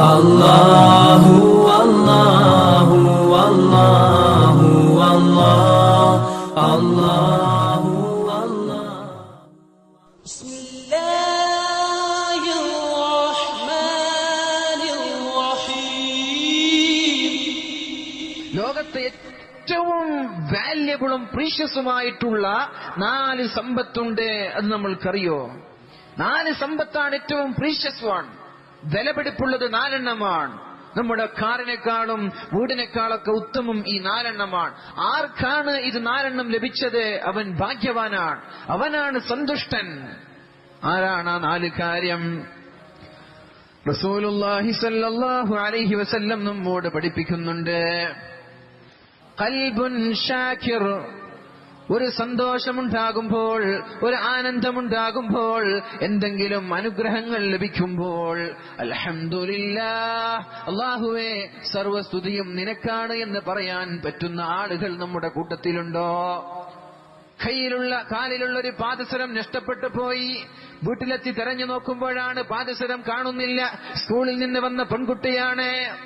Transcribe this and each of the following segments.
അല്ലാഹു അല്ലാഹു അല്ലാഹു അല്ലാഹു അല്ലാഹു ലോകത്ത് ഏറ്റവും വാല്യബിളും പ്രീഷ്യസുമായിട്ടുള്ള നാല് സമ്പത്തുണ്ട് എന്ന് നമ്മൾക്കറിയോ? നാല് സമ്പത്താണ് ഏറ്റവും പ്രീഷ്യസ് വിലപിടിപ്പുള്ളത് നാലെണ്ണമാണ്. നമ്മുടെ കാറിനേക്കാളും വീടിനേക്കാളൊക്കെ ഉത്തമം ഈ നാലെണ്ണമാണ്. ആർക്കാണ് ഇത് നാലെണ്ണം ലഭിച്ചത്? അവൻ ഭാഗ്യവാനാണ്. അവനാണ് സന്തുഷ്ടൻ. ആരാണ് ആ നാല് കാര്യം? റസൂലുള്ളാഹി സല്ലല്ലാഹു അലൈഹി വസല്ലം നമ്മോട് പഠിപ്പിക്കുന്നുണ്ട്. കൽബുൻ ഒരു സന്തോഷമുണ്ടാകുമ്പോൾ ഒരു ആനന്ദമുണ്ടാകുമ്പോൾ എന്തെങ്കിലും അനുഗ്രഹങ്ങൾ ലഭിക്കുമ്പോൾ അൽഹംദുലില്ലാ അള്ളാഹുവേ സർവസ്തുതിയും നിനക്കാണ് എന്ന് പറയാൻ പറ്റുന്ന ആളുകൾ നമ്മുടെ കൂട്ടത്തിലുണ്ടോ? കയ്യിലുള്ള കാലിലുള്ള ഒരു പാദസരം നഷ്ടപ്പെട്ടു പോയി. വീട്ടിലെത്തി തെരഞ്ഞു നോക്കുമ്പോഴാണ് പാദസരം കാണുന്നില്ല. സ്കൂളിൽ നിന്ന് വന്ന പെൺകുട്ടിയാണ്.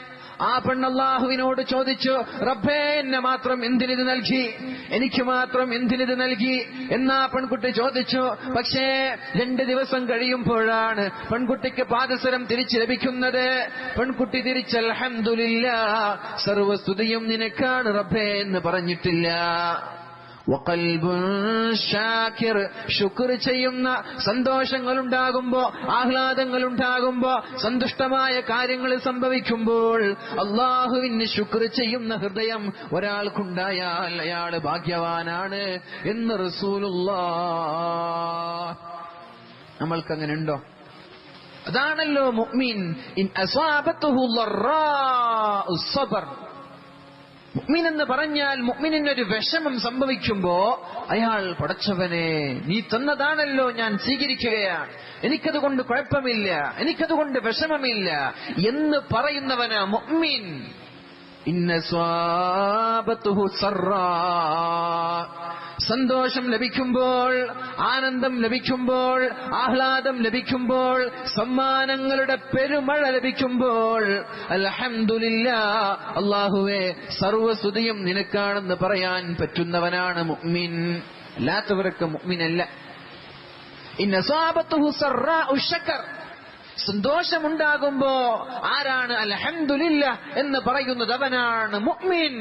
ആ പെണ്ണല്ലാഹുവിനോട് ചോദിച്ചു റബ്ബേ എന്നെ മാത്രം എന്തിനിത് നൽകി? എനിക്ക് മാത്രം എന്തിനിത് നൽകി? എന്നാ പെൺകുട്ടി ചോദിച്ചു പക്ഷേ രണ്ട് ദിവസം കഴിയുമ്പോഴാണ് പെൺകുട്ടിക്ക് പാദസരം തിരിച്ചു ലഭിക്കുന്നത്. പെൺകുട്ടി തിരിച്ച് അൽഹംദുലില്ല സർവസ്തുതിയും നിനക്കാണ് റബ്ബേ എന്ന് പറഞ്ഞിട്ടില്ല. ഷാക്കിർ ശുക്ർ ചെയ്യുന്ന സന്തോഷങ്ങൾ ഉണ്ടാകുമ്പോ ആഹ്ലാദങ്ങൾ ഉണ്ടാകുമ്പോ സന്തുഷ്ടമായ കാര്യങ്ങൾ സംഭവിക്കുമ്പോൾ അള്ളാഹുവിന് ശുക്ർ ചെയ്യുന്ന ഹൃദയം ഒരാൾക്കുണ്ടായാൽ അയാൾ ഭാഗ്യവാനാണ് എന്ന് റസൂലുള്ള നമ്മൾക്കങ്ങനെ ഉണ്ടോ അതാണല്ലോ മുഅ്മിൻ. ഇൻ അസാബത്തുഹു സബർ. മുഅ്മിൻ എന്ന് പറഞ്ഞാൽ മുഅ്മിനൊരു വിഷമം സംഭവിക്കുമ്പോ അയാൾ പടച്ചവനെ നീ തന്നതാണല്ലോ ഞാൻ സ്വീകരിക്കുകയാണ്. എനിക്കതുകൊണ്ട് കുഴപ്പമില്ല. എനിക്കതുകൊണ്ട് വിഷമമില്ല. എന്ന് പറയുന്നവന് മുഅ്മിൻ. ഇന്ന സ്വാബത്തുഹു സറാ സന്തോഷം ലഭിക്കുമ്പോൾ ആനന്ദം ലഭിക്കുമ്പോൾ ആഹ്ലാദം ലഭിക്കുമ്പോൾ സമ്മാനങ്ങളുടെ പെരുമഴ ലഭിക്കുമ്പോൾ അലഹമില്ല അള്ളാഹുവെ സർവസ്തുതിയും നിനക്കാണെന്ന് പറയാൻ പറ്റുന്നവനാണ് മുഅ്മിൻ. അല്ലാത്തവരൊക്കെ മുഅ്മിനല്ല. സന്തോഷമുണ്ടാകുമ്പോ ആരാണ് അലഹമില്ല എന്ന് പറയുന്നത് അവനാണ് മുഅ്മിൻ.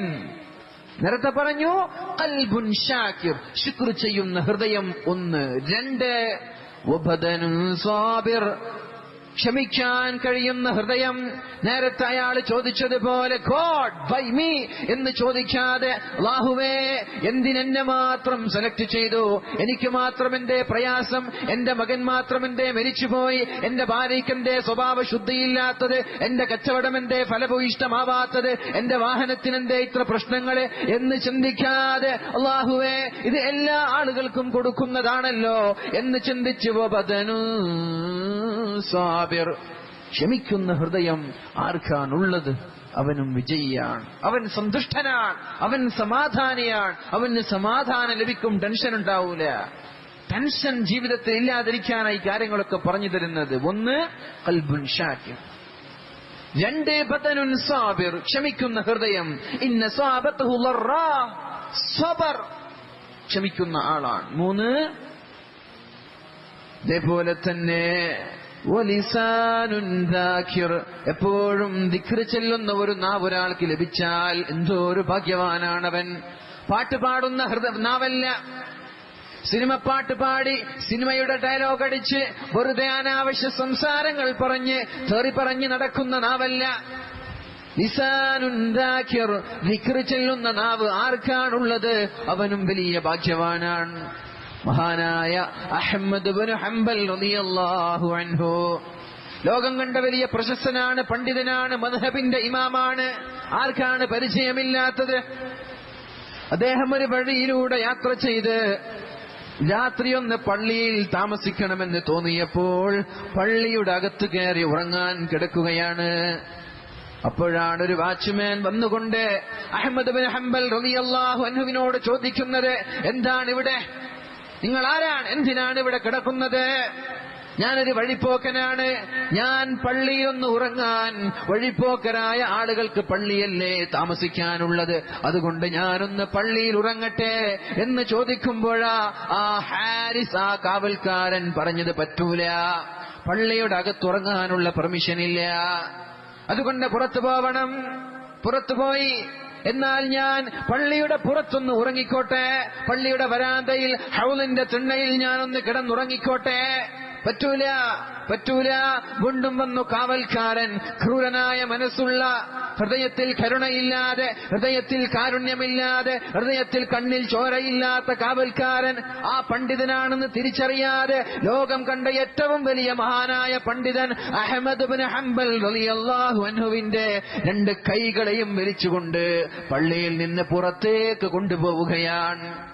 നേരത്തെ പറഞ്ഞു കൽബുൻ ഷാക്കിർ ശുക്ർ ചെയ്യുന്ന ഹൃദയം ഒന്ന് രണ്ട് സ്വാബിർ ക്ഷമിക്കാൻ കഴിയുന്ന ഹൃദയം നേരത്തെ അയാൾ ചോദിച്ചതുപോലെ ഗോഡ് ബൈ മീ എന്ന് ചോദിക്കാതെ അള്ളാഹുവേ എന്തിനെന്നെ മാത്രം സെലക്ട് ചെയ്തു? എനിക്ക് മാത്രം എന്റെ പ്രയാസം എന്റെ മകൻ മാത്രം എന്റെ മരിച്ചുപോയി എന്റെ ഭാര്യയ്ക്ക് എന്റെ സ്വഭാവ ശുദ്ധിയില്ലാത്തത് എന്റെ കച്ചവടം എന്റെ ഫലഭൂയിഷ്ടമാവാത്തത് എന്റെ വാഹനത്തിന് എന്റെ ഇത്ര പ്രശ്നങ്ങൾ എന്ന് ചിന്തിക്കാതെ അള്ളാഹുവേ ഇത് എല്ലാ ആളുകൾക്കും കൊടുക്കുന്നതാണല്ലോ എന്ന് ചിന്തിച്ചു ബദനു സാബിർ. ക്ഷമിക്കുന്ന ഹൃദയം ആർക്കാണുള്ളത്? അവനും വിജയിയാണ്. അവൻ സന്തുഷ്ടനാണ്. അവൻ സമാധാനിയാണ്. അവന് സമാധാനം ലഭിക്കും. ടെൻഷൻ ഉണ്ടാവൂല. ടെൻഷൻ ജീവിതത്തിൽ ഇല്ലാതിരിക്കാനായി കാര്യങ്ങളൊക്കെ പറഞ്ഞു തരുന്നത് ഒന്ന് കൽബുൻ ഷാക്കിർ. രണ്ട് ബദനുൻ സാബിർ. ക്ഷമിക്കുന്ന ഹൃദയം. ഇന്ന സബർ. ക്ഷമിക്കുന്ന ആളാണ്. മൂന്ന് അതേപോലെ തന്നെ എപ്പോഴും ദിക്റ് ചെല്ലുന്ന ഒരു നാവ് ഒരാൾക്ക് ലഭിച്ചാൽ എന്തോ ഒരു ഭാഗ്യവാനാണവൻ. പാട്ട് പാടുന്ന ഹൃദ നാവല്ല. സിനിമ പാട്ട് പാടി സിനിമയുടെ ഡയലോഗ് അടിച്ച് വെറുതെ അനാവശ്യ സംസാരങ്ങൾ പറഞ്ഞ് തെറി പറഞ്ഞ് നടക്കുന്ന നാവല്ല. നിസാനുണ്ടാക്കിയർ ദിക്റ് ചെല്ലുന്ന നാവ് ആർക്കാണുള്ളത്? അവനും വലിയ ഭാഗ്യവാനാണ്. മഹാനായ അഹമ്മദ് ഹംബൽ റളിയല്ലാഹു അൻഹു. ലോകം കണ്ട വലിയ പ്രശസ്തനാണ് പണ്ഡിതനാണ് മദ്ഹബിന്റെ ഇമാമാണ്. ആർക്കാണ് പരിചയമില്ലാത്തത്? അദ്ദേഹം ഒരു വഴിയിലൂടെ യാത്ര ചെയ്ത് രാത്രിയൊന്ന് പള്ളിയിൽ താമസിക്കണമെന്ന് തോന്നിയപ്പോൾ പള്ളിയുടെ അകത്ത് കയറി ഉറങ്ങാൻ കിടക്കുകയാണ്. അപ്പോഴാണ് ഒരു വാച്ച്മാൻ വന്നുകൊണ്ട് അഹമ്മദ് ബിൻ ഹംബൽ റളിയല്ലാഹു അൻഹുവിനോട് ചോദിക്കുന്നത് എന്താണ് ഇവിടെ? നിങ്ങൾ ആരാണ് എന്തിനാണ് ഇവിടെ കിടക്കുന്നത്? ഞാനൊരു വഴിപ്പോക്കനാണ്. ഞാൻ പള്ളിയൊന്ന് ഉറങ്ങാൻ വഴിപ്പോക്കരായ ആളുകൾക്ക് പള്ളിയല്ലേ താമസിക്കാനുള്ളത്. അതുകൊണ്ട് ഞാനൊന്ന് പള്ളിയിൽ ഉറങ്ങട്ടെ എന്ന് ചോദിക്കുമ്പോഴാ ആ ഹാരിസ് ആ കാവൽക്കാരൻ പറഞ്ഞത് പറ്റൂല. പള്ളിയുടെ അകത്തുറങ്ങാനുള്ള പെർമിഷൻ ഇല്ല. അതുകൊണ്ട് പുറത്തു പോവണം. പുറത്തു പോയി എന്നാൽ ഞാൻ പള്ളിയുടെ പുറത്തൊന്ന് ഉറങ്ങിക്കോട്ടെ. പള്ളിയുടെ വരാന്തയിൽ ഹൗലിന്റെ തിണ്ണയിൽ ഞാനൊന്ന് കിടന്നുറങ്ങിക്കോട്ടെ. പറ്റൂല പറ്റൂല. വീണ്ടും വന്നു കാവൽക്കാരൻ. ക്രൂരനായ മനസ്സുള്ള ഹൃദയത്തിൽ കരുണയില്ലാതെ ഹൃദയത്തിൽ കാരുണ്യമില്ലാതെ ഹൃദയത്തിൽ കണ്ണിൽ ചോരയില്ലാത്ത കാവൽക്കാരൻ ആ പണ്ഡിതനാണെന്ന് തിരിച്ചറിയാതെ ലോകം കണ്ട ഏറ്റവും വലിയ മഹാനായ പണ്ഡിതൻ അഹമ്മദ് ബിൻ ഹംബൽ അൻഹുവിന്റെ രണ്ട് കൈകളെയും വലിച്ചുകൊണ്ട് പള്ളിയിൽ നിന്ന് പുറത്തേക്ക് കൊണ്ടുപോവുകയാണ്.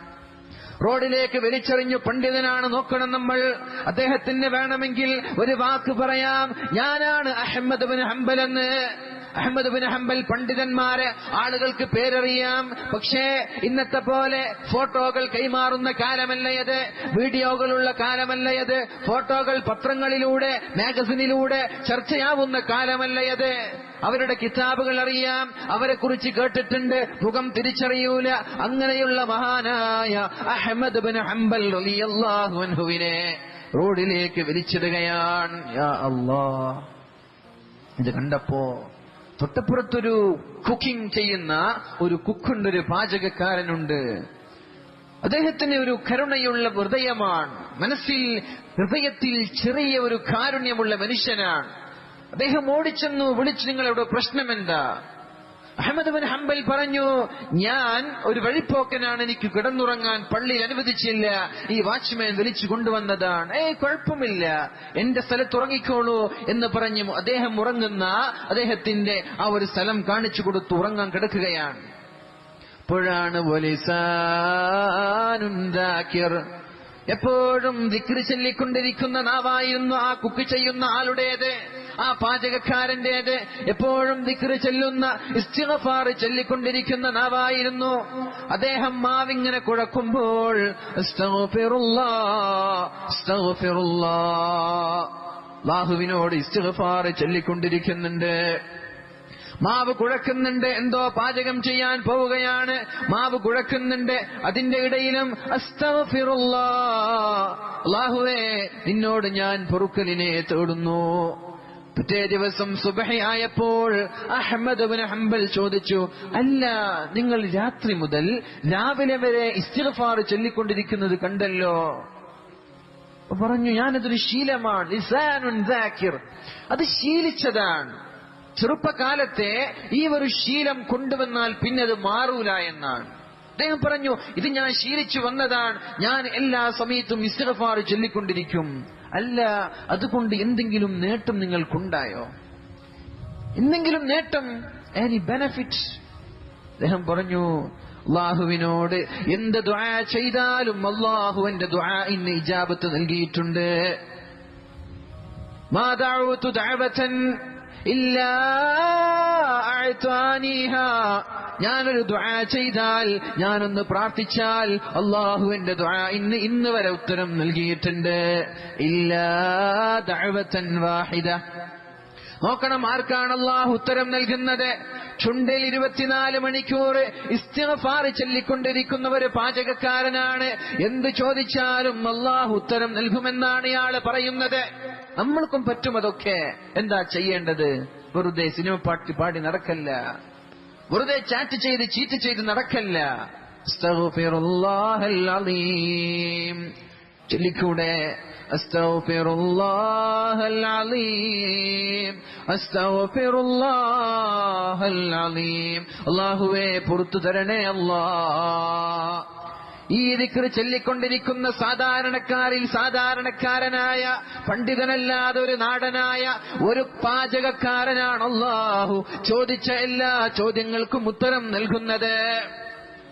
റോഡിലേക്ക് വലിച്ചെറിഞ്ഞു പണ്ഡിതനാണ് നോക്കണം നമ്മൾ. അദ്ദേഹത്തിന് വേണമെങ്കിൽ ഒരു വാക്ക് പറയാം. ഞാനാണ് അഹമ്മദ് ബിൻ ഹംബൽ എന്ന്. അഹമ്മദ് ബിൻ ഹംബൽ പണ്ഡിതന്മാരെ ആളുകൾക്ക് പേരറിയാം. പക്ഷേ ഇന്നത്തെ പോലെ ഫോട്ടോകൾ കൈമാറുന്ന കാലമല്ലയത് വീഡിയോകളുള്ള കാലമല്ലയത് ഫോട്ടോകൾ പത്രങ്ങളിലൂടെ മാഗസിനിലൂടെ ചർച്ചയാവുന്ന കാലമല്ലയത് അവരുടെ കിതാബുകൾ അറിയാം. അവരെ കുറിച്ച് കേട്ടിട്ടുണ്ട്. മുഖം തിരിച്ചറിയൂല. അങ്ങനെയുള്ള മഹാനായ അഹമ്മദ് ബിൻ ഹംബൽ അൻഹുവിനെ റോഡിലേക്ക് അല്ലാ ഇത് കണ്ടപ്പോ തൊട്ടപ്പുറത്തൊരു കുക്കിംഗ് ചെയ്യുന്ന ഒരു കുക്കുണ്ട് ഒരു പാചകക്കാരനുണ്ട്. അദ്ദേഹത്തിന് ഒരു കരുണയുള്ള ഹൃദയമാണ്. മനസ്സിൽ ഹൃദയത്തിൽ ചെറിയ ഒരു കാരുണ്യമുള്ള മനുഷ്യനാണ്. അദ്ദേഹം ഓടിച്ചെന്നു വിളിച്ചു നിങ്ങളുടെ പ്രശ്നം എന്താ അഹമ്മദ് ബിൻ ഹംബൽ പറഞ്ഞു ഞാൻ ഒരു വഴിപ്പോക്കനാണ് എനിക്ക് കിടന്നുറങ്ങാൻ പള്ളിയിൽ അനുവദിച്ചില്ല. ഈ വാച്ച്മാൻ വിളിച്ചു കൊണ്ടുവന്നതാണ്. ഏയ് കുഴപ്പമില്ല. എന്റെ സ്ഥലത്ത് ഉറങ്ങിക്കോളൂ എന്ന് പറഞ്ഞു. അദ്ദേഹം ഉറങ്ങുന്ന അദ്ദേഹത്തിന്റെ ആ ഒരു സ്ഥലം കാണിച്ചു കൊടുത്തു ഉറങ്ങാൻ കിടക്കുകയാണ്. അപ്പോഴാണ് എപ്പോഴും ദിക്രി ചൊല്ലിക്കൊണ്ടിരിക്കുന്ന നാവായിരുന്നു ആ കുക്ക് ചെയ്യുന്ന ആളുടേത്? ആ പാചകക്കാരന്റേത് എപ്പോഴും ദിക്കറ് ചെല്ലുന്ന ഇസ്തിഗഫാർ ചൊല്ലിക്കൊണ്ടിരിക്കുന്ന നാവായിരുന്നു. അദ്ദേഹം മാവിങ്ങനെ കുഴക്കുമ്പോൾ ബാഹുവിനോട് ഇസ്തിഗഫാർ ചൊല്ലിക്കൊണ്ടിരിക്കുന്നുണ്ട്. മാവ് കുഴക്കുന്നുണ്ട് എന്തോ പാചകം ചെയ്യാൻ പോവുകയാണ്. മാവ് കുഴക്കുന്നുണ്ട് അതിന്റെ ഇടയിലും അസ്തഫിറുള്ള അല്ലാഹുവേ നിന്നോട് ഞാൻ പൊറുക്കലിനെ തേടുന്നു. പിറ്റേ ദിവസം സുബഹയായപ്പോൾ അഹമ്മദ് ഹംബൽ ചോദിച്ചു അല്ല നിങ്ങൾ രാത്രി മുതൽ രാവിലെ വരെ ഇസ്തിഗ്ഫാർ ചൊല്ലിക്കൊണ്ടിരിക്കുന്നത് കണ്ടല്ലോ. പറഞ്ഞു ഞാനതൊരു ശീലമാണ്. ലിസാനുൻ. അത് ശീലിച്ചതാണ്. ചെറുപ്പകാലത്തെ ഈ ഒരു ശീലം കൊണ്ടുവന്നാൽ പിന്നെ അത് മാറൂല എന്നാണ്. അദ്ദേഹം പറഞ്ഞു ഇത് ഞാൻ ശീലിച്ചു വന്നതാണ്. ഞാൻ എല്ലാ സമയത്തും ഇസ്തിഗ്ഫാർ ചൊല്ലിക്കൊണ്ടിരിക്കും. അല്ല അതുകൊണ്ട് എന്തെങ്കിലും നേട്ടം നിങ്ങൾക്കുണ്ടായോ? എന്തെങ്കിലും നേട്ടം? എനി ബെനഫിറ്റ് അദ്ദേഹം പറഞ്ഞു അള്ളാഹുവിനോട് എന്ത് ദുആ ചെയ്താലും അള്ളാഹു എന്റെ ഇന്ന് ഇജാബത്ത് നൽകിയിട്ടുണ്ട്. ما ഞാനൊരു ദുആ ചെയ്താൽ ഞാനൊന്ന് പ്രാർത്ഥിച്ചാൽ അള്ളാഹു എന്റെ ദുആ ഇന്ന് ഇന്ന് വരെ ഉത്തരം നൽകിയിട്ടുണ്ട്. ഇല്ലാ ദഅവതൻ വാഹിദ. നോക്കണം ആർക്കാണ് അള്ളാഹു ഉത്തരം നൽകുന്നത്. ചുണ്ടിൽ ഇരുപത്തിനാല് മണിക്കൂർ ഇസ്തിഫാർ ചൊല്ലിക്കൊണ്ടിരിക്കുന്നവര് പാചകക്കാരനാണ്. എന്ത് ചോദിച്ചാലും അള്ളാഹു ഉത്തരം നൽകുമെന്നാണ് ഇയാൾ പറയുന്നത്. നമ്മൾക്കും പറ്റും അതൊക്കെ. എന്താ ചെയ്യേണ്ടത്? വെറുതെ സിനിമ പാട്ട് പാടി നടക്കല്ല. വെറുതെ ചാറ്റ് ചെയ്ത് ചീറ്റ് ചെയ്ത് നടക്കല്ല. ചൊല്ലിക്കൂടെ. അല്ലാഹുവേ പുറത്തു തരണേ അല്ലാ ഈ ദിക്റ് ചൊല്ലിക്കൊണ്ടിരിക്കുന്ന സാധാരണക്കാരിൽ സാധാരണക്കാരനായ പണ്ഡിതനല്ലാതെ ഒരു നാടനായ ഒരു പാചകക്കാരനാണ് അള്ളാഹു. ചോദിച്ച എല്ലാ ചോദ്യങ്ങൾക്കും ഉത്തരം നൽകുന്നത്.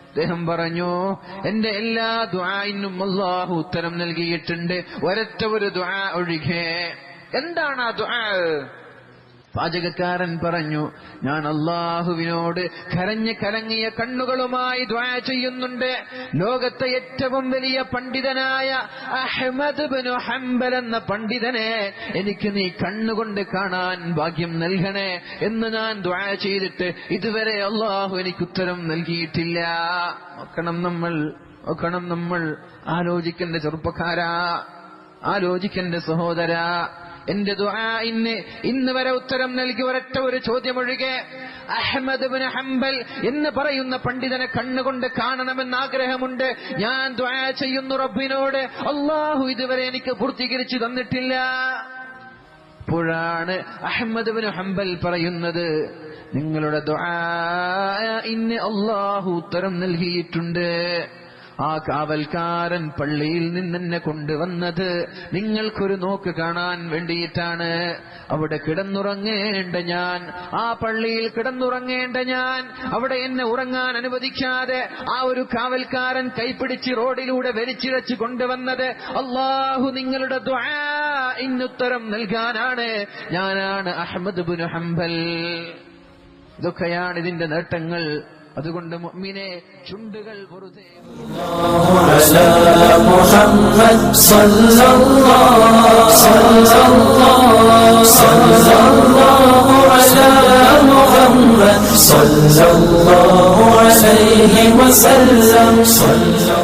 അദ്ദേഹം പറഞ്ഞു എന്റെ എല്ലാ ദ്വായിനും അള്ളാഹു ഉത്തരം നൽകിയിട്ടുണ്ട്. ഒരൊറ്റ ഒരു ദ്വാ ഒഴികെ. എന്താണ് ആ ദ്വാ പാചകക്കാരൻ പറഞ്ഞു ഞാൻ അള്ളാഹുവിനോട് കരഞ്ഞ് കലങ്ങിയ കണ്ണുകളുമായി ദ്വാ ചെയ്യുന്നുണ്ട്. ലോകത്തെ ഏറ്റവും വലിയ പണ്ഡിതനായ അഹമ്മദ് ബിനു ഹംബൽ എന്ന പണ്ഡിതനെ എനിക്ക് നീ കണ്ണുകൊണ്ട് കാണാൻ ഭാഗ്യം നൽകണേ എന്ന് ഞാൻ ദ്വാ ചെയ്തിട്ട് ഇതുവരെ അള്ളാഹു എനിക്ക് ഉത്തരം നൽകിയിട്ടില്ല. നോക്കണം നമ്മൾ നോക്കണം നമ്മൾ. ആലോചിക്കേണ്ട ചെറുപ്പക്കാരാ ആലോചിക്കേണ്ട സഹോദര. എന്റെ ദുആ ഇന്ന് ഇന്ന് വരെ ഉത്തരം നൽകി ഒരൊറ്റ ഒരു ചോദ്യമൊഴികെ അഹമ്മദ് ബിൻ ഹംബൽ എന്ന് പറയുന്ന പണ്ഡിതനെ കണ്ണുകൊണ്ട് കാണണമെന്ന് ആഗ്രഹമുണ്ട്. ഞാൻ ദുആ ചെയ്യുന്നു റബ്ബിനോട്. അള്ളാഹു ഇതുവരെ എനിക്ക് പൂർത്തീകരിച്ചു തന്നിട്ടില്ല. അപ്പോഴാണ് അഹമ്മദ് ബിൻ ഹംബൽ പറയുന്നത് നിങ്ങളുടെ ദ്വാ ഇന്ന് അള്ളാഹു ഉത്തരം നൽകിയിട്ടുണ്ട്. ആ കാവൽക്കാരൻ പള്ളിയിൽ നിന്നെന്നെ കൊണ്ടുവന്നത് നിങ്ങൾക്കൊരു നോക്ക് കാണാൻ വേണ്ടിയിട്ടാണ്. അവിടെ കിടന്നുറങ്ങേണ്ട ഞാൻ ആ പള്ളിയിൽ കിടന്നുറങ്ങേണ്ട ഞാൻ അവിടെ എന്നെ ഉറങ്ങാൻ അനുവദിക്കാതെ ആ ഒരു കാവൽക്കാരൻ കൈപ്പിടിച്ച് റോഡിലൂടെ വലിച്ചിഴച്ച് കൊണ്ടുവന്നത് അള്ളാഹു നിങ്ങളുടെ ഇന്നുത്തരം നൽകാനാണ്. ഞാനാണ് അഹമ്മദ് ബുൻ ഹംബൽ. ഇതൊക്കെയാണ് ഇതിന്റെ നേട്ടങ്ങൾ. അതുകൊണ്ട് മുഅ്മിനെ ചുണ്ടുകൾ വെറുതെ على محمد صلى الله صلى الله صلى الله على محمد صلى الله عليه وسلم صلى